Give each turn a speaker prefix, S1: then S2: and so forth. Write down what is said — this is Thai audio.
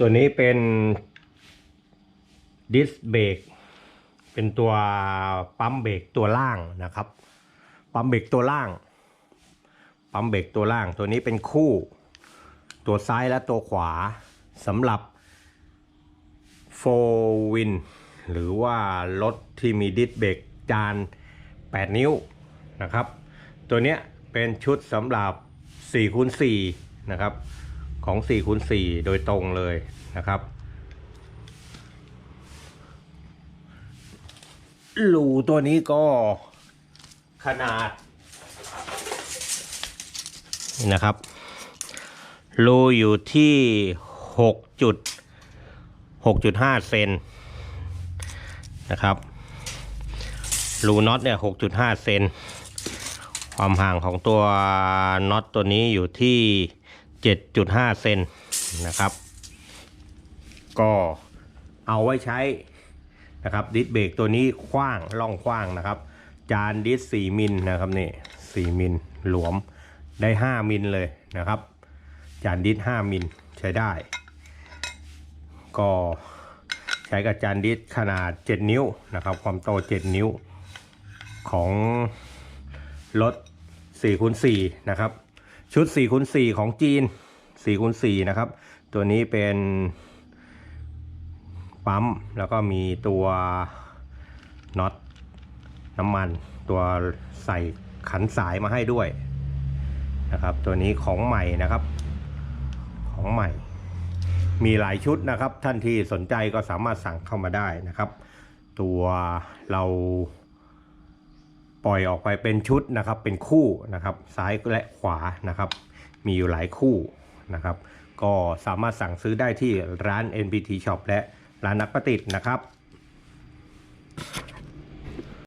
S1: ตัวนี้เป็นดิสเบรกเป็นตัวปั๊มเบรกตัวล่างนะครับ ปั๊มเบรกตัวล่าง ปั๊มเบรกตัวล่าง ตัวนี้เป็นคู่ ตัวซ้ายและตัวขวาสำหรับโฟวินหรือว่ารถที่มีดิสเบรกจาน 8 นิ้วนะครับ ตัวเนี้ยเป็นชุดสำหรับ4คูณ4นะครับ ของ4คูณ4โดยตรงเลยนะครับรูตัวนี้ก็ขนาดนี่นะครับรูอยู่ที่ 6 จุด 6.5 เซนนะครับรูน็อตเนี่ย 6.5 เซน ความห่างของตัวน็อตตัวนี้อยู่ที่ 7.5 เซนนะครับ ก็เอาไว้ใช้นะครับดิสเบรกตัวนี้กว้างล่องกว้างนะครับ จานดิส 4 มิลนะครับนี่4มิลหลวมได้ 5 มิลเลยนะครับ จานดิส 5 มิลใช้ได้ ก็ใช้กับจานดิสขนาด 7 นิ้วนะครับ ความโต 7 นิ้วของรถ4คูณ4นะครับ ชุด4คูณ4ของจีน4คูณ4นะครับ ตัวนี้เป็นปั๊ม แล้วก็มีตัวน็อตน้ำมัน ตัวใส่ขันสายมาให้ด้วยนะครับ ตัวนี้ของใหม่นะครับ ของใหม่ มีหลายชุดนะครับ ท่านที่สนใจก็สามารถสั่งเข้ามาได้นะครับ ตัวเรา ปล่อยออกไปเป็นชุดนะครับเป็นคู่นะครับซ้ายและขวานะครับมีอยู่หลายคู่นะครับก็สามารถสั่งซื้อได้ที่ร้าน NPT Shop และร้านนักประติดนะครับ